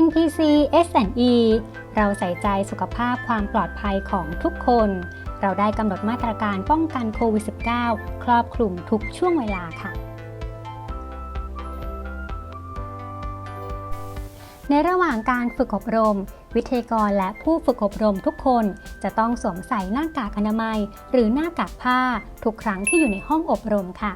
NPC S&E เราใส่ใจสุขภาพความปลอดภัยของทุกคน เราได้กำหนดมาตรการป้องกันโควิด -19 ครอบคลุมทุกช่วงเวลาค่ะในระหว่างการฝึกอบรม วิทยากรและผู้ฝึกอบรมทุกคนจะต้องสวมใส่หน้ากากอนามัย หรือหน้ากากผ้าทุกครั้งที่อยู่ในห้องอบรมค่ะ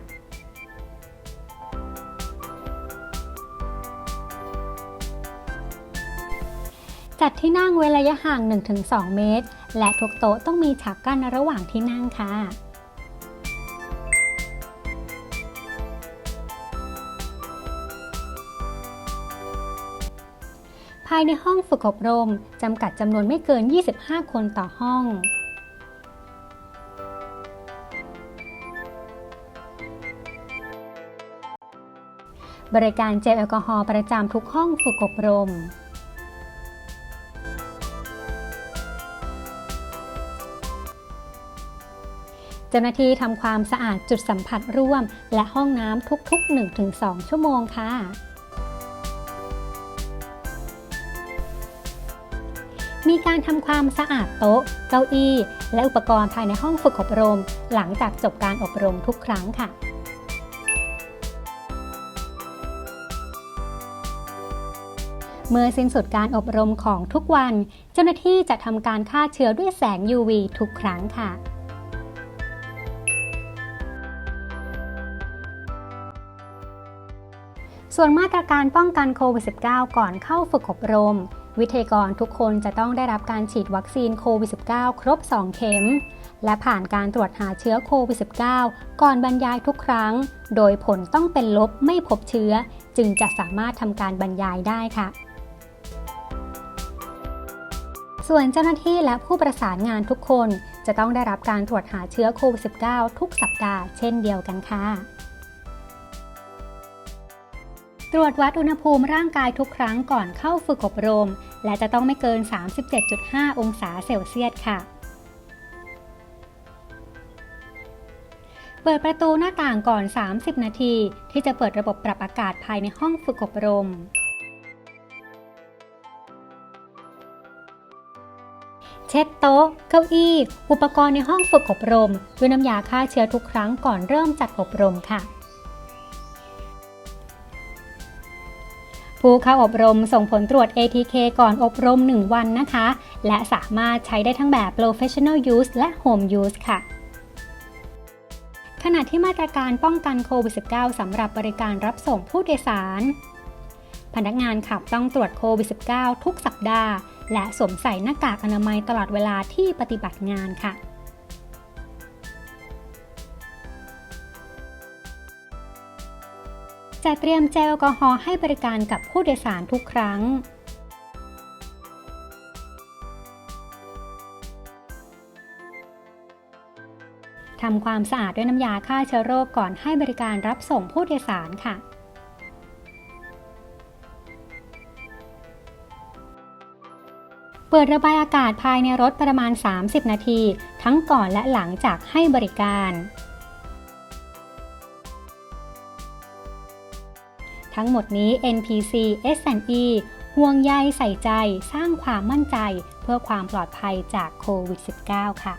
จัดที่นั่งเว้นระยะห่าง 1-2 เมตร และทุกโต๊ะต้องมีฉากกั้นระหว่างที่นั่งค่ะภายในห้องฝึกอบรม จำกัดจำนวนไม่เกิน 25 คนต่อห้อง บริการเจลแอลกอฮอล์ประจำทุกห้องฝึกอบรม เจ้าหน้าที่ทำความสะอาดจุดสัมผัสร่วม และห้องน้ำทุกๆ 1-2 ชั่วโมงค่ะมีการทำความสะอาดโต๊ะ เก้าอี้ และอุปกรณ์ภายในห้องฝึกอบรม หลังจากจบการอบรมทุกครั้งค่ะ เมื่อสิ้นสุดการอบรมของทุกวัน เจ้าหน้าที่จะทำการฆ่าเชื้อด้วยแสง UV ทุกครั้งค่ะ ส่วนมาตรการป้องกันโควิด -19 ก่อนเข้าฝึกอบรม วิทยากรทุกคนจะต้องได้รับการฉีดวัคซีนโควิด -19 ครบ 2 เข็ม และผ่านการตรวจหาเชื้อโควิด -19 ก่อนบรรยายทุกครั้ง โดยผลต้องเป็นลบไม่พบเชื้อ จึงจะสามารถทำการบรรยายได้ค่ะส่วนเจ้าหน้าที่และผู้ประสานงานทุกคน จะต้องได้รับการตรวจหาเชื้อโควิด -19 ทุกสัปดาห์เช่นเดียวกันค่ะ ตรวจวัดอุณหภูมิร่างกายทุกครั้งก่อนเข้าฝึกอบรม และจะต้องไม่เกิน 37.5 องศาเซลเซียสค่ะ เปิดประตูหน้าต่างก่อน 30 นาที ที่จะเปิดระบบปรับอากาศภายในห้องฝึกอบรม เช็ดโต๊ะ เก้าอี้ อุปกรณ์ในห้องฝึกอบรม ด้วยน้ำยาฆ่าเชื้อทุกครั้งก่อนเริ่มจัดอบรมค่ะ ผู้เข้าอบรมส่งผลตรวจ ATK ก่อนอบรม 1 วันนะคะ และสามารถใช้ได้ทั้งแบบ Professional Use และ Home Use ค่ะขณะที่มาตรการป้องกันโควิด -19 สำหรับบริการรับส่งผู้โดยสาร พนักงานขับต้องตรวจโควิด -19 ทุกสัปดาห์ และสวมใส่หน้ากากอนามัยตลอดเวลาที่ปฏิบัติงานค่ะ จะเตรียมเจลแอลกอฮอล์ให้บริการกับผู้โดยสารทุกครั้ง ทำความสะอาดด้วยน้ำยาฆ่าเชื้อโรคก่อนให้บริการรับส่งผู้โดยสารค่ะเปิดระบายอากาศภายในรถประมาณ 30 นาที ทั้งก่อนและหลังจากให้บริการ ทั้งหมดนี้ NPC S&E ห่วงใยใส่ใจสร้างความมั่นใจ เพื่อความปลอดภัยจากโควิด -19 ค่ะ